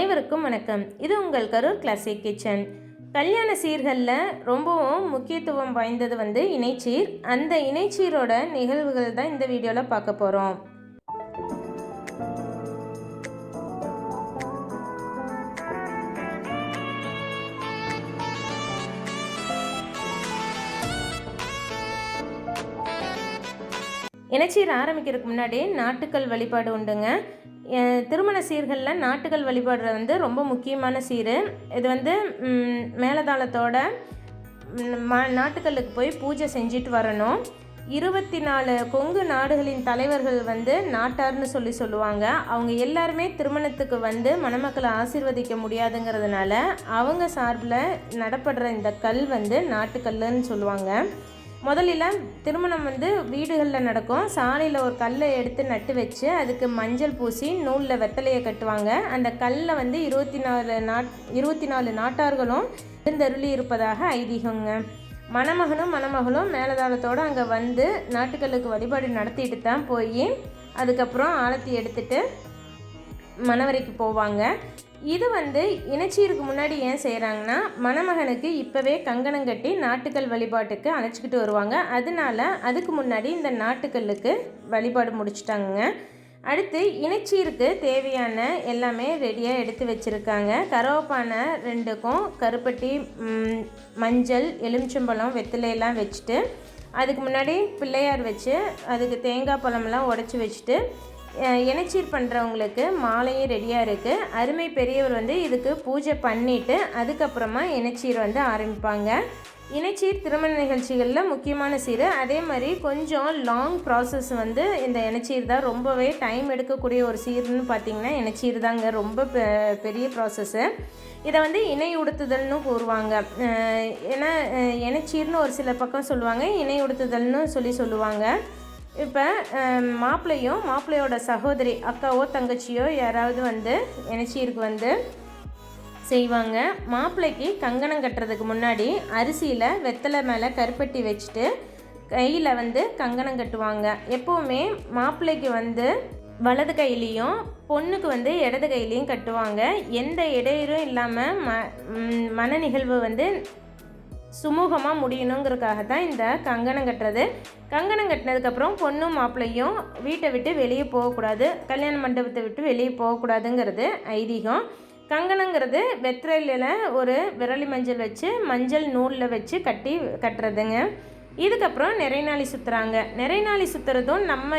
அனைவருக்கும் வணக்கம். இது உங்கள் கரூர் கிளாசிக் கிச்சன் கல்யாண சீர்களில் ரொம்பவும் முக்கியத்துவம் வாய்ந்தது வந்து இணைச்சீர். அந்த இணைச்சீரோட நிகழ்வுகள் தான் இந்த வீடியோவில் பார்க்க போகிறோம் இணைச்சீர் ஆரம்பிக்கிறதுக்கு முன்னாடி நாட்டுக்கல் வழிபாடு உண்டுங்க. திருமண சீர்களில் நாட்டுக்கல் வழிபாடு வந்து ரொம்ப முக்கியமான சீர். இது வந்து மேலதாளத்தோட மா நாட்டுக்கல்லுக்கு போய் பூஜை செஞ்சுட்டு வரணும். இருபத்தி நாலு கொங்கு நாடுகளின் தலைவர்கள் வந்து நாட்டார்னு சொல்லி சொல்லுவாங்க. அவங்க எல்லாருமே திருமணத்துக்கு வந்து மணமக்களை ஆசிர்வதிக்க முடியாதுங்கிறதுனால அவங்க சார்பில் நடப்படுற இந்த கல் வந்து நாட்டுக்கல்லுன்னு சொல்லுவாங்க. முதல்ல திருமணம் வந்து வீடுகளில் நடக்கும். சாலையில் ஒரு கல்லை எடுத்து நட்டு வச்சு அதுக்கு மஞ்சள் பூசி நூலில் வெத்தலையை கட்டுவாங்க. அந்த கல்லை வந்து இருபத்தி நாலு நாட் இருபத்தி நாலு நாட்டார்களும் இருந்தருளி இருப்பதாக ஐதீகங்க. மணமகனும் மணமகளும் மேலதாளத்தோடு அங்கே வந்து நாட்டுக்கல்லுக்கு வழிபாடு நடத்திட்டு தான் போய் அதுக்கப்புறம் ஆழத்தி எடுத்துட்டு மணவரைக்கு போவாங்க. இது வந்து இணைச்சீருக்கு முன்னாடி ஏன் செய்கிறாங்கன்னா மணமகனுக்கு இப்போவே கங்கணம் கட்டி நாட்டுக்கல் வழிபாட்டுக்கு அழைச்சிக்கிட்டு வருவாங்க. அதனால அதுக்கு முன்னாடி இந்த நாட்டுக்கல்லுக்கு வழிபாடு முடிச்சிட்டாங்க அடுத்து இணைச்சீருக்கு தேவையான எல்லாமே ரெடியாக எடுத்து வச்சுருக்காங்க. கருவப்பானை ரெண்டுக்கும் கருப்பட்டி மஞ்சள் எலுமிச்சம்பழம் வெத்திலையெல்லாம் வச்சுட்டு அதுக்கு முன்னாடி பிள்ளையார் வச்சு அதுக்கு தேங்காய் பழமெல்லாம் உடச்சி வச்சுட்டு இணைச்சீர் பண்ணுறவங்களுக்கு மாலையும் ரெடியாக இருக்குது அருமை பெரியவர் வந்து இதுக்கு பூஜை பண்ணிவிட்டு அதுக்கப்புறமா இணைச்சீர் வந்து ஆரம்பிப்பாங்க. இணைச்சீர் திருமண நிகழ்ச்சிகளில் முக்கியமான சீர். அதே மாதிரி கொஞ்சம் லாங் ப்ராசஸ் வந்து இந்த இணைச்சீர் தான். ரொம்பவே டைம் எடுக்கக்கூடிய ஒரு சீர்னு பார்த்தீங்கன்னா இணைச்சீர் தாங்க. ரொம்ப பெ- பெரிய ப்ராசஸ்ஸு இதை வந்து இணை உடுத்துதல்னு கூறுவாங்க. ஏன்னா இணைச்சீர்னு ஒரு சில பக்கம் சொல்லுவாங்க. இணை உடுத்துதல்னு சொல்லி சொல்லுவாங்க. இப்போ மாப்பிள்ளையும் மாப்பிள்ளையோட சகோதரி அக்காவோ தங்கச்சியோ யாராவது வந்து இணைச்சீருக்கு வந்து செய்வாங்க. மாப்பிள்ளைக்கு கங்கணம் கட்டுறதுக்கு முன்னாடி அரிசியில் வெத்தலை மேலே கருப்பட்டி வச்சுட்டு கையில் வந்து கங்கணம் கட்டுவாங்க. எப்போவுமே மாப்பிள்ளைக்கு வந்து வலது கையிலையும் பொண்ணுக்கு வந்து இடது கையிலையும் கட்டுவாங்க. எந்த இடையூறும் இல்லாமல் ம மன நிகழ்வு வந்து சுமூகமாக முடியணுங்கிறதுக்காக தான் இந்த கங்கணம் கட்டுறது. கங்கணம் கட்டினதுக்கப்புறம் பொண்ணும் மாப்பிள்ளையும் வீட்டை விட்டு வெளியே போகக்கூடாது கல்யாண மண்டபத்தை விட்டு வெளியே போகக்கூடாதுங்கிறது ஐதீகம். கங்கணங்கிறது வெத்திரையில் ஒரு விரலி மஞ்சள் வச்சு மஞ்சள் நூலில் வச்சு கட்டி கட்டுறதுங்க. இதுக்கப்புறம் நிறைநாளி சுற்றுறாங்க நிறைநாளி சுற்றுறதும் நம்ம